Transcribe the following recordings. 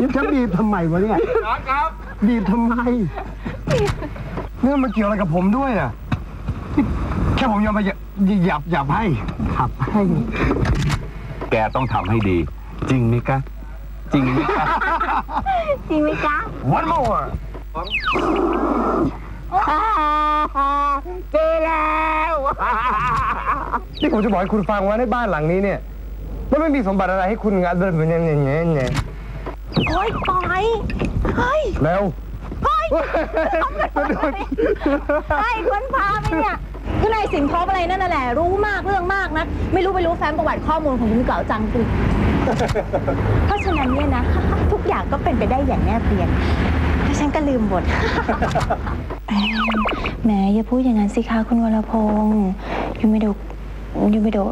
นี่ฉันบีบทำไมวะเนี่ยครับ บีบทำไมเนี่ยมันเกี่ยวอะไรกับผมด้วยอะนี่แค่ผมยอมไปหยับหยับหยับให้ขับให้ แกต้องทำให้ดี จริงไหมคะจริงไหมคะจริงไหมจ๊ะ one more เจอแล้ว นี่ผมจะบอกให้คุณฟังว่าในบ้านหลังนี้เนี่ย มันไม่มีสมบัติอะไรให้คุณงัดเลยเหมือนอย่างเงี้ยอย่างเงี้ยโอ๊ยปล่อยเฮ้ยแล้วเฮ้ยไอ้คนพาไปเนี่ยคือนายสินทบอะไรนั่นน่ะแหละ รู้มากเรื่องมากนะ ไม่รู้ไปรู้แฟ้มประวัติข้อมูลของคุณเก๋าจังกึกเพราะฉะนั้นเนี่ยนะ ทุกอย่างก็เป็นไปได้อย่างแนบเนียนแล้วฉันก็ลืมบทแหมอย่าพูดอย่างนั้นสิคะคุณวรพงศ์ยูไม่ดูยูไม่ดู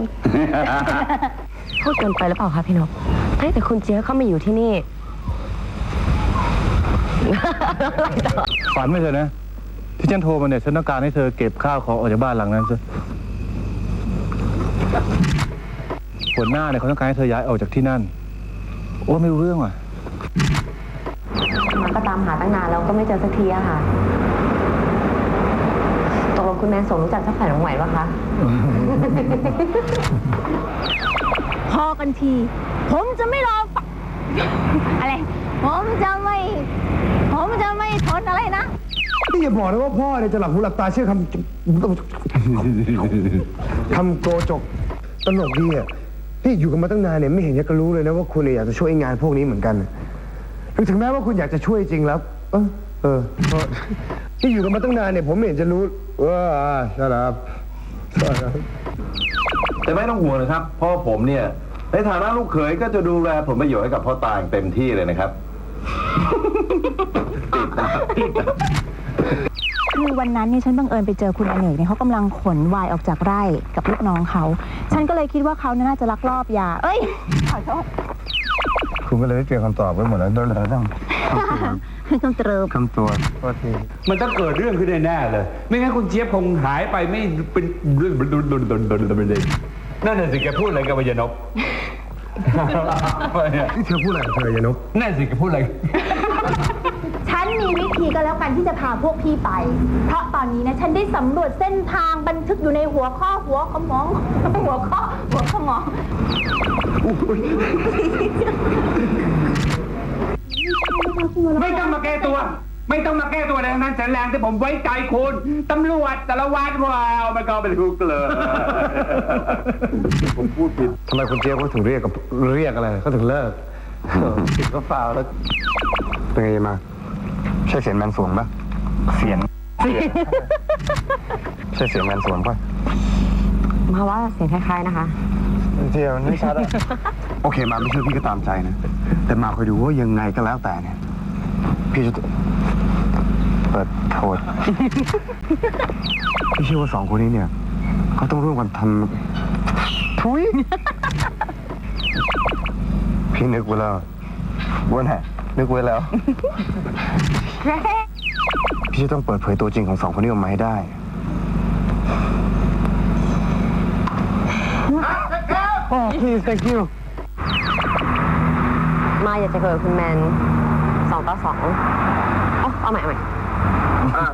พูดเกินไปหรือเปล่าคะพี่นกเฮ้ยแต่คุณเจี๊ยบเข้ามาอยู่ที่นี่ ฝันไม่เถอะนะ ที่ฉันโทรมาเนี่ยฉันต้องการให้เธอเก็บข้าวของออกจากบ้านหลังนั้นซะหัวหน้าเนี่ยเขาต้องการให้เธอย้ายออกจากที่นั่น โอ้ไม่รู้เรื่องว่ะ มาก็ตามหาตั้งนานแล้วก็ไม่เจอสักทีอะค่ะ ตกลงคุณแมนสมรู้จักเจ้าแผ่นของไหวปะคะพ อกันที ผมจะไม่รอฟังอะไร ผมจะไม่ ผมจะไม่ทนอะไรนะ นี่อย่าบอกนะว่าพ่อเนี่ยจะหลับหูหลับตาเชื่อคำคำโกจกตลกดีอะที่อยู่กันมาตั้งนานเนี่ยไม่เห็นจะก็รู้เลยนะว่าคุณเนี่ยอยากจะช่วยงานพวกนี้เหมือนกันหรือถึงแม้ว่าคุณอยากจะช่วยจริงแล้ว เออเออเพราะที่อยู่กันมาตั้งนานเนี่ยผมไม่เห็นจะรู้ว่าใช่ครับใช่ครับแต่ไม่ต้องห่วงนะครับ เพราะผมเนี่ย ในฐานะลูกเขยก็จะดูแลผลประโยชน์ให้กับพ่อตาอย่างเต็มที่เลยนะครับคือวันนั้นเนี่ยฉันบังเอิญไปเจอคุณอเนกเนี่ยเขากำลังขนวายออกจากไร่กับลูกน้องเขา ฉันก็เลยคิดว่าเขาน่าจะลักลอบยา เอ้ย ขอโทษคุณก็เลยได้เตรียมคำตอบไว้หมดแล้วโดยเราต้องคำเติมคำตัวโทษทีมันต้องเกิดเรื่องขึ้นแน่ๆเลย ไม่งั้นคุณเจี๊ยบคงหายไปไม่เป็นเรื่อง นั่นน่ะสิแกพูดอะไรกับวายนกนี่เธอพูดอะไรกับเธอยานกนั่นสิแกพูดอะไร ฉันมีวิธีก็แล้วกันที่จะพาพวกพี่ไป เพราะตอนนี้นะฉันได้สำรวจเส้นทางบันทึกอยู่ในหัวข้อหัวขมอง หัวข้อหัวขมองไม่ต้องมาแก้ตัว ไม่ต้องมาแก้ตัวอะไรทั้งนั้นแสนแรงที่ผมไว้ใจคุณตำรวจสารวัตรว้าวมันก็เป็นทุกข์เลยผมพูดผิดทำไมคุณเจี๊ยบเขาถึงเรียกกับเรียกอะไรเขาถึงเลิกผิดก็ฟาวแล้วเป็นไงมา ใช่เสียงแมนสวงปะเสียงใช่เสียงแมนสวงปะมาว่าเสียงคล้ายๆนะคะเจียวนี่ชัดอะโอเคมาไม่เชื่อพี่ก็ตามใจนะ แต่มาคอยดูว่ายังไงก็แล้วแต่เนี่ยพี่จะเปิดโทษ พี่เชื่อว่าสองคนนี้เนี่ยเขาต้องร่วมกันทำทุย พี่นึกไว้แล้วว่าแน่นึกไว้แล้ว พี่จะต้องเปิดเผยตัวจริงของสองคนนี้ออกมาให้ได้ โอ้ please thank you มาอยากจะเกิดกับคุณแมนสองต่อสองเอาเอาใหม่เอาใหม่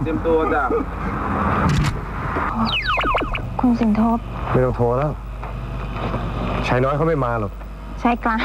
เตรียมตัวจ้ะคุณสินทบไม่ต้องโทรแล้วชายน้อยเขาไม่มาหรอกชายกลาง